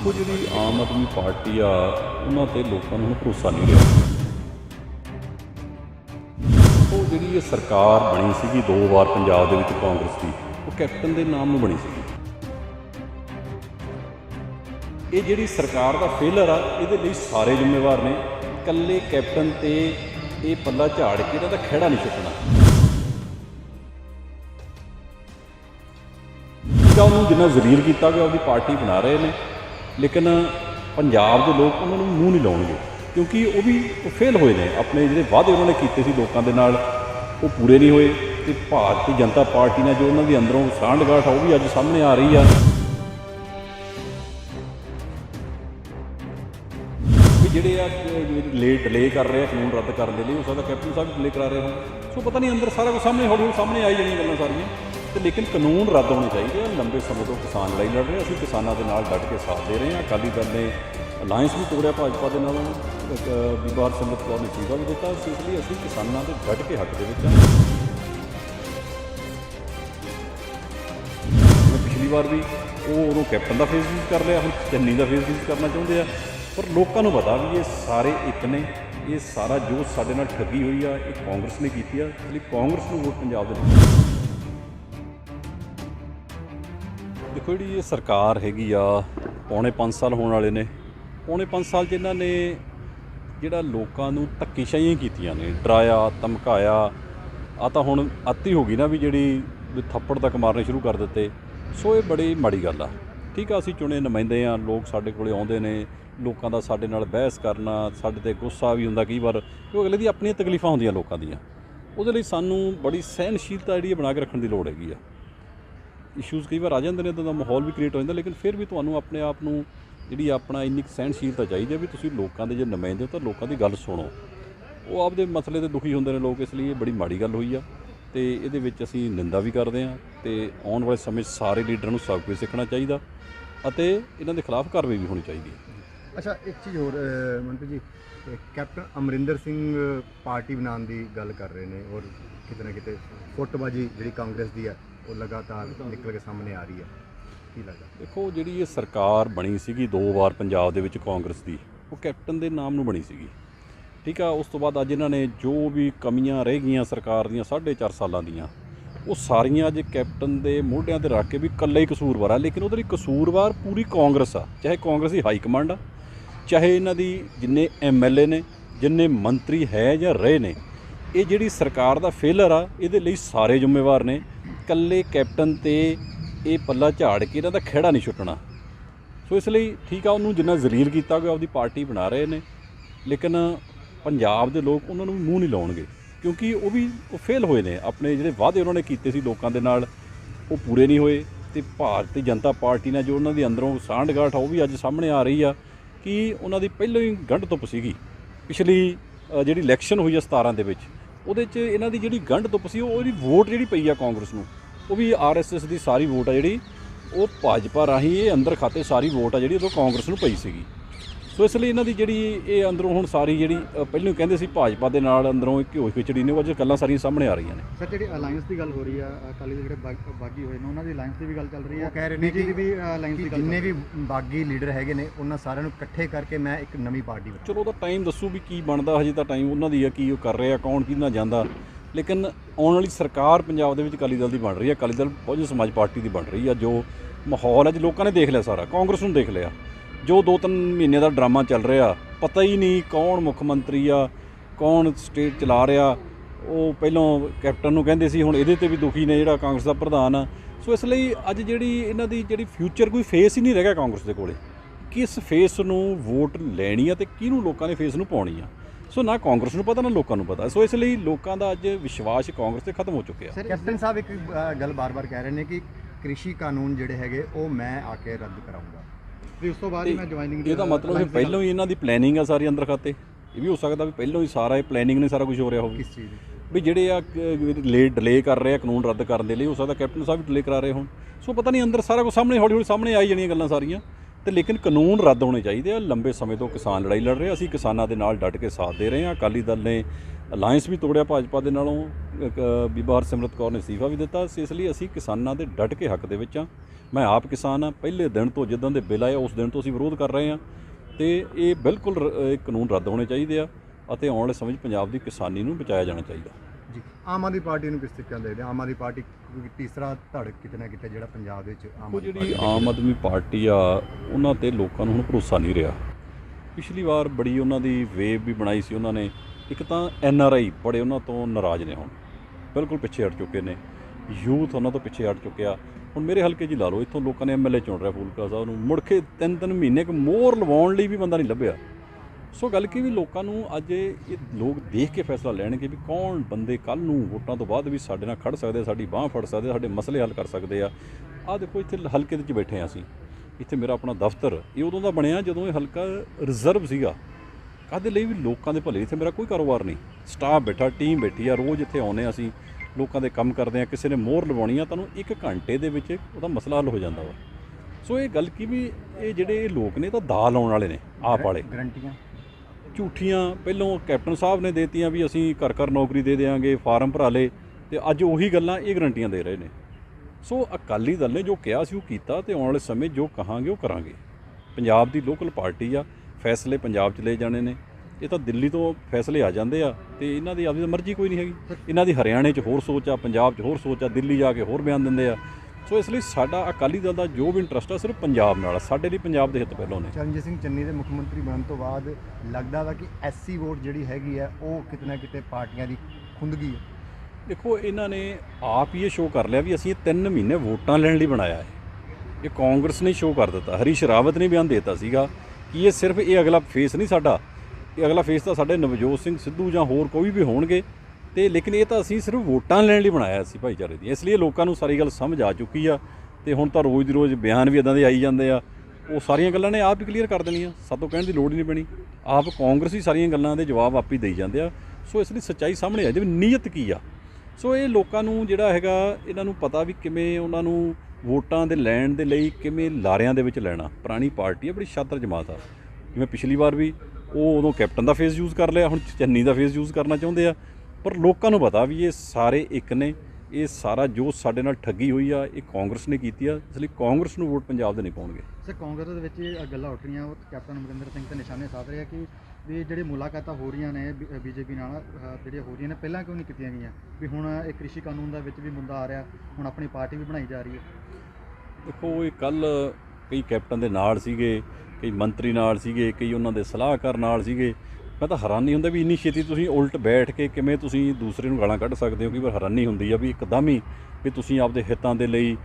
ਦੇਖੋ ਜਿਹੜੀ ਆਮ ਆਦਮੀ ਪਾਰਟੀ ਆ, ਉਹਨਾਂ ਤੇ ਲੋਕਾਂ ਨੂੰ ਹੁਣ ਭਰੋਸਾ ਨਹੀਂ ਰਿਹਾ। ਉਹ ਜਿਹੜੀ ਇਹ ਸਰਕਾਰ ਬਣੀ ਸੀਗੀ ਦੋ ਵਾਰ ਪੰਜਾਬ ਦੇ ਵਿੱਚ ਕਾਂਗਰਸ ਦੀ, ਉਹ ਕੈਪਟਨ ਦੇ ਨਾਮ ਨੂੰ ਬਣੀ ਸੀਗੀ। ਇਹ ਜਿਹੜੀ ਸਰਕਾਰ ਦਾ ਫੇਲਰ ਆ, ਇਹਦੇ ਲਈ ਸਾਰੇ ਜ਼ਿੰਮੇਵਾਰ ਨੇ। ਇਕੱਲੇ ਕੈਪਟਨ ਤੇ ਇਹ ਪੱਲਾ ਝਾੜ ਕੇ ਇਹਦਾ ਦਾ ਖਹਿੜਾ ਨਹੀਂ ਚੁੱਕਣਾ। ਜਿਹੜਾ ਉਹਨੂੰ ਜਿੰਨਾ ਜ਼ਲੀਲ ਕੀਤਾ ਗਿਆ, ਉਹਦੀ ਪਾਰਟੀ ਬਣਾ ਰਹੇ ਨੇ। ਲੇਕਿਨ ਪੰਜਾਬ ਦੇ ਲੋਕ ਉਹਨਾਂ ਨੂੰ ਮੂੰਹ ਨਹੀਂ ਲਾਉਣਗੇ, ਕਿਉਂਕਿ ਉਹ ਵੀ ਫੇਲ ਹੋਏ ਨੇ। ਆਪਣੇ ਜਿਹੜੇ ਵਾਅਦੇ ਉਹਨਾਂ ਨੇ ਕੀਤੇ ਸੀ ਲੋਕਾਂ ਦੇ ਨਾਲ, ਉਹ ਪੂਰੇ ਨਹੀਂ ਹੋਏ। ਤੇ ਭਾਰਤੀ ਜਨਤਾ ਪਾਰਟੀ ਨਾਲ ਜੋ ਉਹਨਾਂ ਦੀ ਅੰਦਰੋਂ ਸਾਂਢਗਾਠ ਆ, ਉਹ ਵੀ ਅੱਜ ਸਾਹਮਣੇ ਆ ਰਹੀ ਆ। ਜਿਹੜੇ ਆ ਲੇਟ ਡਿਲੇ ਕਰ ਰਹੇ ਆ, ਕਾਨੂੰਨ ਰੱਦ ਕਰਨ ਦੇ ਲਈ ਹੋ ਸਕਦਾ ਕੈਪਟਨ ਸਾਹਿਬ ਡਿਲੇ ਕਰਾ ਰਹੇ ਹੋਣ ਸੋ ਪਤਾ ਨਹੀਂ ਅੰਦਰ ਸਾਰਾ ਕੁਝ ਸਾਹਮਣੇ ਹੌਲੀ ਹੌਲੀ ਸਾਹਮਣੇ ਆਈ ਜਾਣੀਆਂ ਗੱਲਾਂ ਸਾਰੀਆਂ। ਤੇ ਲੇਕਿਨ ਕਾਨੂੰਨ ਰੱਦ ਹੋਣੇ ਚਾਹੀਦੇ ਆ। ਲੰਬੇ ਸਮੇਂ ਤੋਂ ਕਿਸਾਨ ਲੜਾਈ ਲੜ ਰਹੇ ਅਸੀਂ ਕਿਸਾਨਾਂ ਦੇ ਨਾਲ ਡਟ ਕੇ ਸਾਥ ਦੇ ਰਹੇ ਹਾਂ। ਅਕਾਲੀ ਦਲ ਨੇ ਅਲਾਈਅੰਸ ਵੀ ਤੋੜਿਆ ਭਾਜਪਾ ਦੇ ਨਾਲ। ਇੱਕ ਬੀਬਾ ਕੌਰ ਨੇ ਸੀਗਾ ਵੀ ਦਿੱਤਾ। ਸੀ ਇਸ ਲਈ ਅਸੀਂ ਕਿਸਾਨਾਂ ਦੇ ਡਟ ਕੇ ਹੱਕ ਦੇ ਵਿੱਚ ਹਾਂ ਪਿਛਲੀ ਵਾਰ ਵੀ ਉਹ ਉਦੋਂ ਕੈਪਟਨ ਦਾ ਫੇਸ ਯੂਜ਼ ਕਰ ਲਿਆ। ਹੁਣ ਚੰਨੀ ਦਾ ਫੇਸ ਯੂਜ਼ ਕਰਨਾ ਚਾਹੁੰਦੇ ਆ। ਪਰ ਲੋਕਾਂ ਨੂੰ ਪਤਾ ਵੀ ਇਹ ਸਾਰੇ ਇੱਕ ਨੇ। ਇਹ ਸਾਰਾ ਜੋ ਸਾਡੇ ਨਾਲ ਠੱਗੀ ਹੋਈ ਆ। ਇਹ ਕਾਂਗਰਸ ਨੇ ਕੀਤੀ ਆ। ਇਸ ਲਈ ਕਾਂਗਰਸ ਨੂੰ ਵੋਟ ਪੰਜਾਬ ਦੇ ਵਿੱਚ ਦੇਖੋ ਜਿਹੜੀ ਇਹ ਸਰਕਾਰ ਹੈਗੀ ਆ? ਪੌਣੇ 5 ਸਾਲ ਹੋਣ ਵਾਲੇ ਨੇ। ਪੌਣੇ 5 ਸਾਲ 'ਚ ਇਹਨਾਂ ਨੇ ਜਿਹੜਾ ਲੋਕਾਂ ਨੂੰ ਧੱਕੇਸ਼ਾਹੀਆਂ ਕੀਤੀਆਂ ਨੇ, ਡਰਾਇਆ, ਧਮਕਾਇਆ। ਆ ਤਾਂ ਹੁਣ ਅੱਤੀ ਹੋ ਗਈ ਨਾ ਵੀ ਜਿਹੜੀ ਵੀ ਥੱਪੜ ਤੱਕ ਮਾਰਨੇ ਸ਼ੁਰੂ ਕਰ ਦਿੱਤੇ। ਸੋ ਇਹ ਬੜੀ ਮਾੜੀ ਗੱਲ ਆ। ਠੀਕ ਆ, ਅਸੀਂ ਚੁਣੇ ਨੁਮਾਇੰਦੇ ਆ, ਲੋਕ ਸਾਡੇ ਕੋਲੇ ਆਉਂਦੇ ਨੇ, ਲੋਕਾਂ ਦਾ ਸਾਡੇ ਨਾਲ ਬਹਿਸ ਕਰਨਾ, ਸਾਡੇ ਤੇ ਗੁੱਸਾ ਵੀ ਹੁੰਦਾ ਕਈ ਵਾਰ, ਕਿਉਂਕਿ ਅਗਲੇ ਦੀ ਆਪਣੀਆਂ ਤਕਲੀਫਾਂ ਹੁੰਦੀਆਂ ਲੋਕਾਂ ਦੀਆਂ। ਉਹਦੇ ਲਈ ਸਾਨੂੰ ਬੜੀ ਸਹਿਨਸ਼ੀਲਤਾ ਜਿਹੜੀ ਹੈ ਬਣਾ ਕੇ ਰੱਖਣ ਦੀ ਲੋੜ ਹੈਗੀ ਆ। ਇਸ਼ੂਜ਼ ਕਈ ਵਾਰ ਆ ਜਾਂਦੇ ਨੇ ਇਦਾਂ ਦਾ ਮਾਹੌਲ ਵੀ ਕ੍ਰੀਏਟ ਹੋ ਜਾਂਦਾ, ਲੇਕਿਨ ਫਿਰ ਵੀ ਤੁਹਾਨੂੰ ਆਪਣੇ ਆਪ ਨੂੰ ਜਿਹੜੀ ਆਪਣਾ ਇੰਨੀ ਕੁ ਸਹਿਣਸ਼ੀਲਤਾ ਚਾਹੀਦੀ ਹੈ ਵੀ ਤੁਸੀਂ ਲੋਕਾਂ ਦੇ ਜੇ ਨੁਮਾਇੰਦੇ ਹੋ ਤਾਂ ਲੋਕਾਂ ਦੀ ਗੱਲ ਸੁਣੋ। ਉਹ ਆਪਦੇ ਮਸਲੇ ਤੇ ਦੁਖੀ ਹੁੰਦੇ ਨੇ ਲੋਕ, ਇਸ ਲਈ ਇਹ ਬੜੀ ਮਾੜੀ ਗੱਲ ਹੋਈ ਆ ਤੇ ਇਹਦੇ ਵਿੱਚ ਅਸੀਂ ਨਿੰਦਾ ਵੀ ਕਰਦੇ ਹਾਂ ਤੇ ਆਉਣ ਵਾਲੇ ਸਮੇਂ ਸਾਰੇ ਲੀਡਰਾਂ ਨੂੰ ਸਭ ਕੁਝ ਸਿੱਖਣਾ ਚਾਹੀਦਾ ਅਤੇ ਇਹਨਾਂ ਦੇ ਖਿਲਾਫ ਕਾਰਵਾਈ ਵੀ ਹੋਣੀ ਚਾਹੀਦੀ ਹੈ। ਅੱਛਾ, ਇੱਕ ਚੀਜ਼ ਹੋਰ ਮਨਪ੍ਰੀਤ ਜੀ ਕੈਪਟਨ ਅਮਰਿੰਦਰ ਸਿੰਘ ਪਾਰਟੀ ਬਣਾਉਣ ਦੀ ਗੱਲ ਕਰ ਰਹੇ ਨੇ ਔਰ ਕਿਤੇ ਨਾ ਕਿਤੇ ਫੁੱਟਬਾਜੀ ਜਿਹੜੀ ਕਾਂਗਰਸ ਦੀ ਹੈ ਉਹ ਲਗਾਤਾਰ ਨਿਕਲ ਕੇ ਸਾਹਮਣੇ ਆ ਰਹੀ ਹੈ। ਕੀ ਲੱਗਦਾ? ਦੇਖੋ, ਜਿਹੜੀ ਇਹ ਸਰਕਾਰ ਬਣੀ ਸੀਗੀ ਦੋ ਵਾਰ ਪੰਜਾਬ ਦੇ ਵਿੱਚ ਕਾਂਗਰਸ ਦੀ, ਉਹ ਕੈਪਟਨ ਦੇ ਨਾਮ ਨੂੰ ਬਣੀ ਸੀਗੀ। ਠੀਕ ਆ, ਉਸ ਤੋਂ ਬਾਅਦ ਅੱਜ ਇਹਨਾਂ ਨੇ ਜੋ ਵੀ ਕਮੀਆਂ ਰਹਿ ਗਈਆਂ ਸਰਕਾਰ ਦੀਆਂ 4.5 ਸਾਲਾਂ ਦੀਆਂ, ਉਹ ਸਾਰੀਆਂ ਅੱਜ ਕੈਪਟਨ ਦੇ ਮੋਢਿਆਂ ਤੇ ਰੱਖ ਕੇ ਵੀ ਇਕੱਲਾ ਹੀ ਕਸੂਰਵਾਰ ਆ। ਲੇਕਿਨ ਉਹਦੇ ਲਈ ਕਸੂਰਵਾਰ ਪੂਰੀ ਕਾਂਗਰਸ ਆ, ਚਾਹੇ ਕਾਂਗਰਸ ਦੀ ਹਾਈ ਕਮਾਂਡ ਆ, ਚਾਹੇ ਇਹਨਾਂ ਦੀ ਜਿੰਨੇ ਐਮਐਲਏ ਨੇ, ਜਿੰਨੇ ਮੰਤਰੀ ਹੈ ਜਾਂ ਰਹੇ ਨੇ, ਇਹ ਜਿਹੜੀ ਸਰਕਾਰ ਦਾ ਫੇਲਰ ਆ, ਇਹਦੇ ਲਈ ਸਾਰੇ ਜ਼ਿੰਮੇਵਾਰ ਨੇ। ਇਕੱਲੇ ਕੈਪਟਨ ਤੇ ਇਹ ਪੱਲਾ ਝਾੜ ਕੇ ਇਹਨਾਂ ਦਾ ਖਹਿੜਾ ਨਹੀਂ ਛੁੱਟਣਾ। ਸੋ ਇਸ ਲਈ ਠੀਕ ਆ, ਉਹਨੂੰ ਜਿੰਨਾ ਜ਼ਲੀਲ ਕੀਤਾ ਗਿਆ ਉਹਦੀ ਪਾਰਟੀ ਬਣਾ ਰਹੇ ਨੇ। ਲੇਕਿਨ ਪੰਜਾਬ ਦੇ ਲੋਕ ਉਹਨਾਂ ਨੂੰ ਮੂੰਹ ਨਹੀਂ ਲਾਉਣਗੇ, ਕਿਉਂਕਿ ਉਹ ਵੀ ਉਹ ਫੇਲ ਹੋਏ ਨੇ। ਆਪਣੇ ਜਿਹੜੇ ਵਾਅਦੇ ਉਹਨਾਂ ਨੇ ਕੀਤੇ ਸੀ ਲੋਕਾਂ ਦੇ ਨਾਲ, ਉਹ ਪੂਰੇ ਨਹੀਂ ਹੋਏ। ਤੇ ਭਾਰਤੀ ਜਨਤਾ ਪਾਰਟੀ ਨਾਲ ਜੋ ਉਹਨਾਂ ਦੀ ਅੰਦਰੋਂ ਸਾਂਢਗਾਠ ਆ, ਉਹ ਵੀ ਅੱਜ ਸਾਹਮਣੇ ਆ ਰਹੀ ਆ ਕਿ ਉਹਨਾਂ ਦੀ ਪਹਿਲਾਂ ਹੀ ਗੰਢ ਧੁੱਪ ਸੀਗੀ। ਪਿਛਲੀ ਜਿਹੜੀ ਇਲੈਕਸ਼ਨ ਹੋਈ ਆ 17 ਦੇ ਵਿੱਚ, ਉਹਦੇ 'ਚ ਇਹਨਾਂ ਦੀ ਜਿਹੜੀ ਗੰਢ ਧੁੱਪ ਸੀ, ਉਹ ਉਹਦੀ ਵੋਟ ਜਿਹੜੀ ਪਈ ਆ ਕਾਂਗਰਸ ਨੂੰ। ਉਹ ਵੀ ਆਰਐਸਐਸ ਦੀ ਸਾਰੀ ਵੋਟ ਆ ਜਿਹੜੀ ਉਹ ਭਾਜਪਾ ਰਾਹੀਂ ਇਹ ਅੰਦਰ ਖਾਤੇ ਸਾਰੀ ਵੋਟ ਆ ਜਿਹੜੀ ਉਹ ਕਾਂਗਰਸ ਨੂੰ ਪਈ ਸੀਗੀ। ਸੋ ਇਸ ਲਈ ਇਹਨਾਂ ਦੀ ਜਿਹੜੀ ਇਹ ਅੰਦਰੋਂ ਹੁਣ ਸਾਰੀ ਜਿਹੜੀ ਪਹਿਲਾਂ ਕਹਿੰਦੇ ਸੀ ਭਾਜਪਾ ਦੇ ਨਾਲ ਅੰਦਰੋਂ ਇੱਕ ਘਿਓ ਖਿਚੜੀ ਨੇ ਉਹ ਅੱਜ ਗੱਲਾਂ ਸਾਰੀਆਂ ਸਾਹਮਣੇ ਆ ਰਹੀਆਂ ਨੇ। ਸਰ ਜਿਹੜੀ ਅਲਾਈਅੰਸ ਦੀ ਗੱਲ ਹੋ ਰਹੀ ਆ ਅਕਾਲੀ ਦੇ ਜਿਹੜੇ ਬਾਗ- ਬਾਗੀ ਹੋਏ ਨੇ ਉਹਨਾਂ ਦੀ ਅਲਾਈਅੰਸ ਦੀ ਵੀ ਗੱਲ ਚੱਲ ਰਹੀ ਆ। ਉਹ ਕਹਿ ਰਹੇ ਨੇ ਕਿ ਵੀ ਅਲਾਈਅੰਸ ਦੀ ਗੱਲ ਜਿੰਨੇ ਵੀ ਬਾਗੀ ਲੀਡਰ ਹੈਗੇ ਨੇ ਉਹਨਾਂ ਸਾਰਿਆਂ ਨੂੰ ਇਕੱਠੇ ਕਰਕੇ ਮੈਂ ਇੱਕ ਨਵੀਂ ਪਾਰਟੀ ਬਣਾ ਚਲੋ ਉਹਦਾ ਟਾਈਮ ਦੱਸੂ ਵੀ ਕੀ ਬਣਦਾ ਹਜੇ ਤਾਂ ਟਾਈਮ ਉਹਨਾਂ ਦੀ ਆ ਕੀ ਉਹ ਕਰ ਰਹੇ ਆ ਕੌਣ ਕਿਹਦੇ ਨਾਲ ਜਾਂਦਾ। ਲੇਕਿਨ ਆਉਣ ਵਾਲੀ ਸਰਕਾਰ ਪੰਜਾਬ ਦੇ ਵਿੱਚ ਅਕਾਲੀ ਦਲ ਦੀ ਬਣ ਰਹੀ ਹੈ, ਅਕਾਲੀ ਦਲ ਬਹੁਜਨ ਸਮਾਜ ਪਾਰਟੀ ਦੀ ਬਣ ਰਹੀ ਆ ਜੋ ਮਾਹੌਲ ਅੱਜ ਲੋਕਾਂ ਨੇ ਦੇਖ ਲਿਆ ਸਾਰਾ, ਕਾਂਗਰਸ ਨੂੰ ਦੇਖ ਲਿਆ। ਜੋ ਦੋ ਤਿੰਨ ਮਹੀਨੇ ਦਾ ਡਰਾਮਾ ਚੱਲ ਰਿਹਾ, ਪਤਾ ਹੀ ਨਹੀਂ ਕੌਣ ਮੁੱਖ ਮੰਤਰੀ ਆ, ਕੌਣ ਸਟੇਟ ਚਲਾ ਰਿਹਾ। ਉਹ ਪਹਿਲਾਂ ਕੈਪਟਨ ਨੂੰ ਕਹਿੰਦੇ ਸੀ, ਹੁਣ ਇਹਦੇ ਤੇ ਵੀ ਦੁਖੀ ਨੇ ਜਿਹੜਾ ਕਾਂਗਰਸ ਦਾ ਪ੍ਰਧਾਨ ਆ। ਸੋ ਇਸ ਲਈ ਅੱਜ ਜਿਹੜੀ ਇਹਨਾਂ ਦੀ ਜਿਹੜੀ ਫਿਊਚਰ ਕੋਈ ਫੇਸ ਹੀ ਨਹੀਂ ਰਹਿ ਗਿਆ ਕਾਂਗਰਸ ਦੇ ਕੋਲੇ। ਕਿਸ ਫੇਸ ਨੂੰ ਵੋਟ ਲੈਣੀ ਆ ਤੇ ਕਿਹਨੂੰ ਲੋਕਾਂ ਨੇ ਫੇਸ ਨੂੰ ਪਾਉਣੀ ਆ? ਸੋ ਨਾ ਕਾਂਗਰਸ ਨੂੰ ਪਤਾ ਨਾ ਲੋਕਾਂ ਨੂੰ ਪਤਾ। ਸੋ ਇਸ ਲਈ ਲੋਕਾਂ ਦਾ ਅੱਜ ਵਿਸ਼ਵਾਸ ਕਾਂਗਰਸ ਤੇ ਖਤਮ ਹੋ ਚੁੱਕਿਆ। ਕੈਪਟਨ ਸਾਹਿਬ ਇੱਕ ਗੱਲ ਬਾਰ-ਬਾਰ ਕਹਿ ਰਹੇ ਨੇ ਕਿ ਕ੍ਰਿਸ਼ੀ ਕਾਨੂੰਨ ਜਿਹੜੇ ਹੈਗੇ ਉਹ ਮੈਂ ਆ ਕੇ ਰੱਦ ਕਰਾਉਂਗਾ ਵੀ ਉਸ ਤੋਂ ਬਾਅਦ ਹੀ ਮੈਂ ਜੁਆਇਨਿੰਗ ਇਹਦਾ ਮਤਲਬ ਹੈ ਪਹਿਲਾਂ ਹੀ ਇਹਨਾਂ ਦੀ ਪਲੈਨਿੰਗ ਆ ਸਾਰੀ ਅੰਦਰ ਖਾਤੇ। ਇਹ ਵੀ ਹੋ ਸਕਦਾ ਵੀ ਪਹਿਲਾਂ ਹੀ ਸਾਰਾ ਇਹ ਪਲੈਨਿੰਗ ਨੇ ਸਾਰਾ ਕੁਝ ਹੋ ਰਿਹਾ ਹੋਵੇ। ਕਿਸ ਚੀਜ਼ ਦੀ? ਵੀ ਜਿਹੜੇ ਆ ਲੇਟ ਡਿਲੇ ਕਰ ਰਹੇ ਆ ਕਾਨੂੰਨ ਰੱਦ ਕਰਨ ਦੇ ਲਈ ਹੋ ਸਕਦਾ ਕੈਪਟਨ ਸਾਹਿਬ ਵੀ ਡਿਲੇ ਕਰਾ ਰਹੇ ਹੋਣ। ਸੋ ਪਤਾ ਨਹੀਂ ਅੰਦਰ ਸਾਰਾ ਕੁਝ ਸਾਹਮਣੇ ਹੌਲੀ ਹੌਲੀ ਸਾਹਮਣੇ ਆਈ ਜਾਣੀਆਂ ਗੱਲਾਂ ਸਾਰੀਆਂ। ਤੇ ਲੇਕਿਨ ਕਾਨੂੰਨ ਰੱਦ ਹੋਣੇ ਚਾਹੀਦੇ ਆ। ਲੰਬੇ ਸਮੇਂ ਤੋਂ ਕਿਸਾਨ ਲੜਾਈ ਲੜ ਰਹੇ ਅਸੀਂ ਕਿਸਾਨਾਂ ਦੇ ਨਾਲ ਡਟ ਕੇ ਸਾਥ ਦੇ ਰਹੇ ਹਾਂ। ਅਕਾਲੀ ਦਲ ਨੇ ਅਲਾਈਅੰਸ ਵੀ ਤੋੜਿਆ ਭਾਜਪਾ ਦੇ ਨਾਲੋਂ। ਇੱਕ, ਬੀਬਾ ਹਰਸਿਮਰਤ ਕੌਰ ਨੇ ਅਸਤੀਫਾ ਵੀ ਦਿੱਤਾ। ਇਸ ਲਈ ਅਸੀਂ ਕਿਸਾਨਾਂ ਦੇ ਡਟ ਕੇ ਹੱਕ ਦੇ ਵਿੱਚ ਆ ਮੈਂ ਆਪ ਕਿਸਾਨ ਆ ਪਹਿਲੇ ਦਿਨ ਤੋਂ ਜਿੱਦਾਂ ਦੇ ਬਿੱਲ ਆਏ ਉਸ ਦਿਨ ਤੋਂ ਅਸੀਂ ਵਿਰੋਧ ਕਰ ਰਹੇ ਹਾਂ। ਤੇ ਇਹ ਬਿਲਕੁਲ ਰ- ਇਹ ਕਾਨੂੰਨ ਰੱਦ ਹੋਣੇ ਚਾਹੀਦੇ ਆ ਅਤੇ ਆਉਣ ਵਾਲੇ ਸਮੇਂ 'ਚ ਪੰਜਾਬ ਦੀ ਕਿਸਾਨੀ ਨੂੰ ਬਚਾਇਆ ਜਾਣਾ ਚਾਹੀਦਾ। ਜੀ। ਆਮ ਆਦਮੀ ਪਾਰਟੀ ਨੂੰ ਕਿਸ ਤਰੀਕੇ ਨਾਲ ਦੇਖਦੇ ਆ? ਆਮ ਆਦਮੀ ਪਾਰਟੀ ਕਿਉਂਕਿ ਤੀਸਰਾ ਧੜ ਕਿਤੇ ਨਾ ਕਿਤੇ ਜਿਹੜਾ ਪੰਜਾਬ ਵਿੱਚ ਆਮ ਉਹ ਆਦਮੀ ਜਿਹੜੀ ਪਾਰਟੀ ਆਮ ਆਦਮੀ ਪਾਰਟੀ ਆ ਉਹਨਾਂ ਤੇ ਲੋਕਾਂ ਨੂੰ ਹੁਣ ਭਰੋਸਾ ਨਹੀਂ ਰਿਹਾ। ਪਿਛਲੀ ਵਾਰ ਬੜੀ ਉਹਨਾਂ ਦੀ ਵੇਵ ਵੀ ਬਣਾਈ ਸੀ ਉਹਨਾਂ ਨੇ। ਇੱਕ ਤਾਂ ਐਨ ਆਰ ਆਈ ਬੜੇ ਉਹਨਾਂ ਤੋਂ ਨਾਰਾਜ਼ ਨੇ ਹੁਣ। ਬਿਲਕੁਲ ਪਿੱਛੇ ਹਟ ਚੁੱਕੇ ਨੇ। ਯੂਥ ਉਹਨਾਂ ਤੋਂ ਪਿੱਛੇ ਹਟ ਚੁੱਕਿਆ ਹੁਣ ਮੇਰੇ ਹਲਕੇ 'ਚ ਹੀ ਲਾ ਲਓ ਇੱਥੋਂ ਲੋਕਾਂ ਨੇ ਐਮਐਲਏ ਚੁਣ ਰਿਹਾ ਫੂਲਕਾ ਸਾਹਿਬ ਨੂੰ। ਮੁੜ ਕੇ ਤਿੰਨ ਤਿੰਨ ਮਹੀਨੇ ਕੁ ਮੋਹਰ ਲਵਾਉਣ ਲਈ ਵੀ ਬੰਦਾ ਨਹੀਂ ਲੱਭਿਆ। ਸੋ ਗੱਲ ਕੀ ਵੀ ਲੋਕਾਂ ਨੂੰ ਅੱਜ ਇਹ ਲੋਕ ਦੇਖ ਕੇ ਫੈਸਲਾ ਲੈਣਗੇ ਵੀ ਕੌਣ ਬੰਦੇ ਕੱਲ ਨੂੰ ਵੋਟਾਂ ਤੋਂ ਬਾਅਦ ਵੀ ਸਾਡੇ ਨਾਲ ਖੜ ਸਕਦੇ ਸਾਡੀ ਬਾਹ ਫੜ ਸਕਦੇ ਸਾਡੇ ਮਸਲੇ ਹੱਲ ਕਰ ਸਕਦੇ ਆ। ਆਹ ਦੇਖੋ ਇੱਥੇ ਹਲਕੇ ਦੇ ਵਿੱਚ ਬੈਠੇ ਆ ਅਸੀਂ। ਇੱਥੇ ਮੇਰਾ ਆਪਣਾ ਦਫ਼ਤਰ ਇਹ ਉਦੋਂ ਦਾ ਬਣਿਆ ਜਦੋਂ ਇਹ ਹਲਕਾ ਰਿਜ਼ਰਵ ਸੀਗਾ। ਕਾਹਦੇ ਲਈ ਵੀ ਲੋਕਾਂ ਦੇ ਭਲੇ? ਇੱਥੇ ਮੇਰਾ ਕੋਈ ਕਾਰੋਬਾਰ ਨਹੀਂ। ਸਟਾਫ ਬੈਠਾ ਟੀਮ ਬੈਠੀ ਆ ਰੋਜ਼ ਇੱਥੇ ਆਉਨੇ ਆ ਅਸੀਂ। ਲੋਕਾਂ ਦੇ ਕੰਮ ਕਰਦੇ ਆ ਕਿਸੇ ਨੇ ਮੋਹਰ ਲਵਾਉਣੀ ਆ ਤੁਹਾਨੂੰ ਇੱਕ ਘੰਟੇ ਦੇ ਵਿੱਚ ਉਹਦਾ ਮਸਲਾ ਹੱਲ ਹੋ ਜਾਂਦਾ ਵਾ। ਸੋ ਇਹ ਗੱਲ ਕੀ ਵੀ ਇਹ ਜਿਹੜੇ ਲੋਕ ਨੇ ਤਾਂ ਦਾ ਲਾਉਣ ਵਾਲੇ ਨੇ ਆਪ ਵਾਲੇ। ਗਰੰਟੀਆਂ ਝੂਠੀਆਂ ਪਹਿਲੋਂ ਕੈਪਟਨ ਸਾਹਿਬ ਨੇ ਦੇਤੀਆਂ ਵੀ ਅਸੀਂ ਘਰ ਘਰ ਨੌਕਰੀ ਦੇ ਦੇਵਾਂਗੇ ਫਾਰਮ ਭਰਾ ਲੇ ਤੇ ਅੱਜ ਉਹੀ ਗੱਲਾਂ ਇਹ ਗਰੰਟੀਆਂ ਦੇ ਰਹੇ ਨੇ। ਸੋ ਅਕਾਲੀ ਦਲ ਨੇ ਜੋ ਕਿਹਾ ਸੀ ਉਹ ਕੀਤਾ ਤੇ ਆਉਣ ਵਾਲੇ ਸਮੇਂ ਜੋ ਕਹਾਂਗੇ ਉਹ ਕਰਾਂਗੇ। ਪੰਜਾਬ ਦੀ ਲੋਕਲ ਪਾਰਟੀ ਆ, ਫੈਸਲੇ ਪੰਜਾਬ 'ਚ ਲੈ ਜਾਣੇ ਨੇ। ਇਹ ਤਾਂ ਦਿੱਲੀ ਤੋਂ ਫੈਸਲੇ ਆ ਜਾਂਦੇ ਆ ਤੇ ਇਹਨਾਂ ਦੀ ਆਪਣੀ ਮਰਜ਼ੀ ਕੋਈ ਨਹੀਂ ਹੈਗੀ। ਇਹਨਾਂ ਦੀ ਹਰਿਆਣੇ 'ਚ ਹੋਰ ਸੋਚ ਆ, ਪੰਜਾਬ 'ਚ ਹੋਰ ਸੋਚ ਆ, ਦਿੱਲੀ ਜਾ ਕੇ ਹੋਰ ਬਿਆਨ ਦਿੰਦੇ ਆ। ਸੋ ਇਸ ਲਈ ਸਾਡਾ ਅਕਾਲੀ ਦਲ ਦਾ ਜੋ ਵੀ ਇੰਟਰਸਟ ਆ ਸਿਰਫ ਪੰਜਾਬ ਨਾਲ ਆ। ਸਾਡੇ ਲਈ ਪੰਜਾਬ ਦੇ ਹਿੱਤ ਪਹਿਲਾਂ ਨੇ। ਚਰਨਜੀਤ ਸਿੰਘ ਚੰਨੀ ਦੇ ਮੁੱਖ ਮੰਤਰੀ ਬਣਨ ਤੋਂ ਬਾਅਦ ਲੱਗਦਾ ਵਾ ਕਿ ਐਸਸੀ ਵੋਟ ਜਿਹੜੀ ਹੈਗੀ ਹੈ ਉਹ ਕਿਤੇ ਨਾ ਕਿਤੇ ਪਾਰਟੀਆਂ ਦੀ ਖੁੰਦਗੀ ਹੈ ਦੇਖੋ ਇਹਨਾਂ ਨੇ ਆਪ ਹੀ ਇਹ ਸ਼ੋਅ ਕਰ ਲਿਆ ਵੀ ਅਸੀਂ ਇਹ 3 ਮਹੀਨੇ ਵੋਟਾਂ ਲੈਣ ਲਈ ਬਣਾਇਆ ਹੈ। ਇਹ ਕਾਂਗਰਸ ਨੇ ਸ਼ੋਅ ਕਰ ਦਿੱਤਾ। ਹਰੀਸ਼ ਰਾਵਤ ਨੇ ਬਿਆਨ ਦਿੱਤਾ ਸੀਗਾ ਕਿ ਇਹ ਸਿਰਫ ਇਹ ਅਗਲਾ ਫੇਸ ਨਹੀਂ ਸਾਡਾ। ਇਹ ਅਗਲਾ ਫੇਸ ਤਾਂ ਸਾਡੇ ਨਵਜੋਤ ਸਿੰਘ ਸਿੱਧੂ ਜਾਂ ਹੋਰ ਕੋਈ ਵੀ ਹੋਣਗੇ। ਤੇ ਲੇਕਿਨ ਇਹ ਤਾਂ ਅਸੀਂ ਸਿਰਫ ਵੋਟਾਂ ਲੈਣ ਲਈ ਬਣਾਇਆ ਸੀ ਭਾਈਚਾਰੇ ਦੀ। ਇਸ ਲਈ ਲੋਕਾਂ ਨੂੰ ਸਾਰੀ ਗੱਲ ਸਮਝ ਆ ਚੁੱਕੀ ਆ ਤੇ ਹੁਣ ਤਾਂ ਰੋਜ਼ ਦੀ ਰੋਜ਼ ਬਿਆਨ ਵੀ ਇਦਾਂ ਦੇ ਆਈ ਜਾਂਦੇ ਆ। ਉਹ ਸਾਰੀਆਂ ਗੱਲਾਂ ਨੇ ਆਪ ਹੀ ਕਲੀਅਰ ਕਰ ਦੇਣੀਆਂ। ਸਾਤੋਂ ਕਹਿਣ ਦੀ ਲੋੜ ਹੀ ਨਹੀਂ ਪੈਣੀ। ਆਪ ਕਾਂਗਰਸ ਹੀ ਸਾਰੀਆਂ ਗੱਲਾਂ ਦੇ ਜਵਾਬ ਆਪ ਹੀ ਦੇਈ ਜਾਂਦੇ ਆ। ਸੋ ਇਸ ਲਈ ਸੱਚਾਈ ਸਾਹਮਣੇ ਆ ਜੇ ਨੀਅਤ ਕੀ ਆ। ਸੋ ਇਹ ਲੋਕਾਂ ਨੂੰ ਜਿਹੜਾ ਹੈਗਾ, ਇਹਨਾਂ ਨੂੰ ਪਤਾ ਵੀ ਕਿਵੇਂ ਉਹਨਾਂ ਨੂੰ ਵੋਟਾਂ ਦੇ ਲੈਣ ਦੇ ਲਈ ਕਿਵੇਂ ਲਾਰਿਆਂ ਦੇ ਵਿੱਚ ਲੈਣਾ। ਪੁਰਾਣੀ ਪਾਰਟੀ ਆ, ਬੜੀ ਸ਼ਾਤਰ ਜਮਾਤ ਆ। ਜਿਵੇਂ ਪਿਛਲੀ ਵਾਰ ਵੀ ਉਹ ਉਦੋਂ ਕੈਪਟਨ ਦਾ ਫੇਸ ਯੂਜ਼ ਕਰ ਲਿਆ, ਹੁਣ ਚੰਨੀ ਦਾ ਫੇਸ ਯੂਜ਼ ਕਰਨਾ ਚਾਹੁੰਦੇ ਆ। ਪਰ ਲੋਕਾਂ ਨੂੰ ਪਤਾ ਵੀ ਇਹ ਸਾਰੇ ਇੱਕ ਨੇ ਇਹ ਸਾਰਾ ਜੋ ਸਾਡੇ ਨਾਲ ਠੱਗੀ ਹੋਈ ਆ ਇਹ ਕਾਂਗਰਸ ਨੇ ਕੀਤੀ ਆ ਇਸ ਲਈ ਕਾਂਗਰਸ ਨੂੰ ਵੋਟ ਪੰਜਾਬ ਦੇ ਨਹੀਂ ਪਾਉਣਗੇ। ਸਰ ਕਾਂਗਰਸ ਦੇ ਵਿੱਚ ਇਹ ਗੱਲਾਂ ਉੱਠ ਰਹੀਆਂ ਉਹ ਕੈਪਟਨ ਅਮਰਿੰਦਰ ਸਿੰਘ ਤੇ ਨਿਸ਼ਾਨੇ ਸਾਧ ਰਹੇ ਆ ਕਿ ਵੀ ਜਿਹੜੀ ਮੁਲਾਕਾਤਾਂ ਹੋ ਰਹੀਆਂ ਨੇ ਬੀਜੇਪੀ ਨਾਲ ਜਿਹੜੀਆਂ ਹੋ ਰਹੀਆਂ ਨੇ ਪਹਿਲਾਂ ਕਿਉਂ ਨਹੀਂ ਕੀਤੀਆਂ ਗਈਆਂ? ਵੀ ਹੁਣ ਇਹ ਕ੍ਰਿਸ਼ੀ ਕਾਨੂੰਨ ਦਾ ਵਿੱਚ ਵੀ ਮੁੱਦਾ ਆ ਰਿਹਾ ਹੁਣ ਆਪਣੀ ਪਾਰਟੀ ਵੀ ਬਣਾਈ ਜਾ ਰਹੀ ਹੈ। ਦੇਖੋ ਇਹ ਕੱਲ ਕਈ ਕੈਪਟਨ ਦੇ ਨਾਲ ਸੀਗੇ ਕਈ ਮੰਤਰੀ ਨਾਲ ਸੀਗੇ ਕਈ ਉਹਨਾਂ ਦੇ ਸਲਾਹਕਾਰ ਨਾਲ ਸੀਗੇ ਮੈਂ ਤਾਂ ਹੈਰਾਨੀ ਹੁੰਦਾ ਵੀ ਇੰਨੀ ਛੇਤੀ ਤੁਸੀਂ ਉਲਟ ਬੈਠ ਕੇ ਕਿਵੇਂ ਤੁਸੀਂ ਦੂਸਰੇ ਨੂੰ ਗਾਲਾਂ ਕੱਢ ਸਕਦੇ ਹੋ ਕਈ ਵਾਰ ਹੈਰਾਨੀ ਹੁੰਦੀ ਆ ਵੀ ਇੱਕਦਮ ਹੀ ਵੀ ਤੁਸੀਂ ਆਪਦੇ ਹਿੱਤਾਂ ਦੇ ਲਈ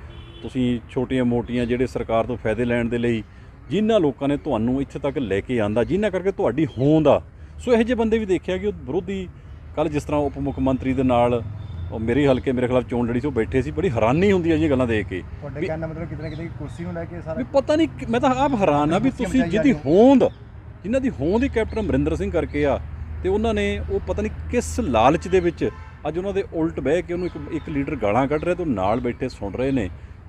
ਤੁਸੀਂ ਛੋਟੀਆਂ-ਮੋਟੀਆਂ ਜਿਹੜੇ ਸਰਕਾਰ ਤੋਂ ਫਾਇਦੇ ਲੈਣ ਦੇ ਲਈ ਜਿਨ੍ਹਾਂ ਲੋਕਾਂ ਨੇ ਤੁਹਾਨੂੰ ਇੱਥੇ ਤੱਕ ਲੈ ਕੇ ਆਂਦਾ ਜਿਨ੍ਹਾਂ ਕਰਕੇ ਤੁਹਾਡੀ ਹੋਂਦ ਆ। ਸੋ ਇਹੋ ਜਿਹੇ ਬੰਦੇ ਵੀ ਦੇਖਿਆ ਕਿ ਉਹ ਵਿਰੋਧੀ ਕੱਲ ਜਿਸ ਤਰ੍ਹਾਂ ਉਪ ਮੁੱਖ ਮੰਤਰੀ ਦੇ ਨਾਲ ਉਹ ਮੇਰੇ ਹਲਕੇ ਮੇਰੇ ਖਿਲਾਫ ਚੋਣ ਲੜੀ ਸੀ ਉਹ ਬੈਠੇ ਸੀ ਬੜੀ ਹੈਰਾਨੀ ਹੁੰਦੀ ਹੈ ਇਹ ਗੱਲਾਂ ਦੇਖ ਕੇ। ਤੁਹਾਡੇ ਕਹਿਣ ਦਾ ਮਤਲਬ ਕਿਤੇ ਨਾ ਕਿਤੇ ਕੁਰਸੀ ਨੂੰ ਲੈ ਕੇ ਸਾਰਾ ਵੀ ਪਤਾ ਨਹੀਂ ਕਿ- ਮੈਂ ਤਾਂ ਆਪ ਹੈਰਾਨ ਆ ਵੀ ਤੁਸੀਂ ਜਿਹਦੀ ਹੋਂਦ ਜਿਨ੍ਹਾਂ ਦੀ ਹੋਂਦ ਹੀ ਕੈਪਟਨ ਅਮਰਿੰਦਰ ਸਿੰਘ ਕਰਕੇ ਆ ਤੇ ਉਹਨਾਂ ਨੇ ਉਹ ਪਤਾ ਨਹੀਂ ਕਿਸ ਲਾਲਚ ਦੇ ਵਿੱਚ ਅੱਜ ਉਹਨਾਂ ਦੇ ਉਲਟ ਬਹਿ ਕੇ ਉਹਨੂੰ ਇੱਕ ਇੱਕ ਲੀਡਰ ਗਾਲਾਂ ਕੱਢ ਰਿਹਾ ਤੇ ਉਹ ਨਾਲ ਬੈਠੇ ਸੁਣ ਰਹੇ ਨੇ।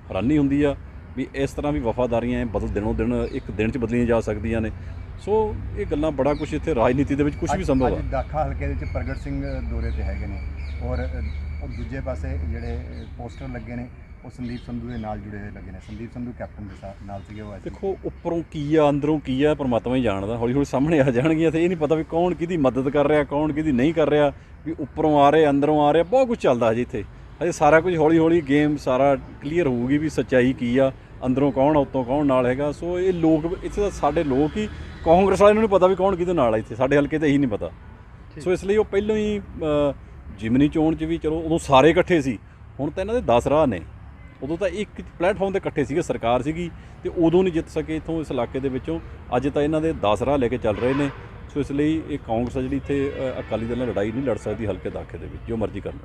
ਹੈਰਾਨੀ ਹੁੰਦੀ ਆ ਵੀ ਇਸ ਤਰ੍ਹਾਂ ਵੀ ਵਫਾਦਾਰੀਆਂ ਬਦਲ ਦਿਨੋਂ ਦਿਨ ਇੱਕ ਦਿਨ ਚ ਬਦਲੀਆਂ ਜਾ ਸਕਦੀਆਂ ਨੇ। ਸੋ ਇਹ ਗੱਲਾਂ ਬੜਾ ਕੁਝ ਇੱਥੇ ਰਾਜਨੀਤੀ ਦੇ ਵਿੱਚ ਕੁਝ ਵੀ ਸੰਭਵ ਅੱਜ ਦਾਖਾ ਹਲਕੇ ਦੇ ਵਿੱਚ ਪ੍ਰਗਟ ਸਿੰਘ ਦੌਰੇ ਤੇ ਹੈਗੇ ਨੇ ਔਰ ਦੂਜੇ ਪਾਸੇ ਜਿਹੜੇ ਪੋਸਟਰ ਲੱਗੇ ਨੇ ਉਹ ਸੰਦੀਪ ਸੰਧੂ ਦੇ ਨਾਲ ਜੁੜੇ ਹੋਏ ਲੱਗੇ ਨੇ। ਸੰਦੀਪ ਸੰਧੂ ਕੈਪਟਨ ਦੇ ਸਾਥ ਨਾਲ ਸੀਗੇ ਉਹ ਐਸੇ। ਦੇਖੋ ਉੱਪਰੋਂ ਕੀ ਆ ਅੰਦਰੋਂ ਕੀ ਆ ਪਰਮਾਤਮਾ ਹੀ ਜਾਣਦਾ। ਹੌਲੀ ਹੌਲੀ ਸਾਹਮਣੇ ਆ ਜਾਣਗੀਆਂ ਤੇ ਇਹ ਨਹੀਂ ਪਤਾ ਵੀ ਕੌਣ ਕਿਹਦੀ ਮਦਦ ਕਰ ਰਿਹਾ ਕੌਣ ਕਿਹਦੀ ਨਹੀਂ ਕਰ ਰਿਹਾ ਵੀ ਉੱਪਰੋਂ ਆ ਰਹੇ ਅੰਦਰੋਂ ਆ ਰਿਹਾ ਬਹੁਤ ਕੁਝ ਚੱਲਦਾ ਹਜੇ ਇੱਥੇ। ਹਜੇ ਸਾਰਾ ਕੁਝ ਹੌਲੀ ਹੌਲੀ ਗੇਮ ਸਾਰਾ ਕਲੀਅਰ ਹੋਊਗੀ ਵੀ ਸੱਚਾਈ ਕੀ ਆ ਅੰਦਰੋਂ ਕੌਣ ਆ ਉੱਤੋਂ ਕੌਣ ਨਾਲ ਹੈਗਾ। ਸੋ ਇਹ ਲੋਕ ਇੱਥੇ ਤਾਂ ਸਾਡੇ ਲੋਕ ਹੀ ਕਾਂਗਰਸ ਵਾਲਿਆਂ ਨੂੰ ਨਹੀਂ ਪਤਾ ਵੀ ਕੌਣ ਕਿਹਦੇ ਨਾਲ ਆ ਇੱਥੇ। ਸਾਡੇ ਹਲਕੇ ਤੇ ਇਹੀ ਨਹੀਂ ਪਤਾ। ਸੋ ਇਸ ਲਈ ਉਹ ਪਹਿਲਾਂ ਹੀ ਜਿਮਨੀ ਚੋਣ 'ਚ ਵੀ ਚਲੋ ਉਦੋਂ ਸਾਰੇ ਇਕੱਠੇ ਸੀ। ਹੁਣ ਤਾਂ ਇਹਨਾਂ ਦੇ 10 ਰਾਹ ਨੇ। ਉਦੋਂ ਤਾਂ ਇੱਕ ਪਲੇਟਫਾਰਮ ਤੇ ਇਕੱਠੇ ਸੀਗੇ, ਸਰਕਾਰ ਸੀਗੀ ਤੇ ਉਦੋਂ ਨਹੀਂ ਜਿੱਤ ਸਕੇ ਇਥੋਂ ਇਸ ਇਲਾਕੇ ਦੇ ਵਿੱਚੋਂ। ਅੱਜ ਤਾਂ ਇਹਨਾਂ ਦੇ 10 ਰਾਹ ਲੈ ਕੇ ਚੱਲ ਰਹੇ ਨੇ, ਸੋ ਇਸ ਲਈ ਇਹ ਕਾਂਗਰਸ ਆ ਜਿਹੜੀ ਇੱਥੇ ਅਕਾਲੀ ਦਲ ਨਾਲ ਲੜਾਈ ਨਹੀਂ ਲੜ ਸਕਦੀ ਹਲਕੇ ਦਾਖੇ ਦੇ ਵਿੱਚ, ਜੋ ਮਰਜ਼ੀ ਕਰਨ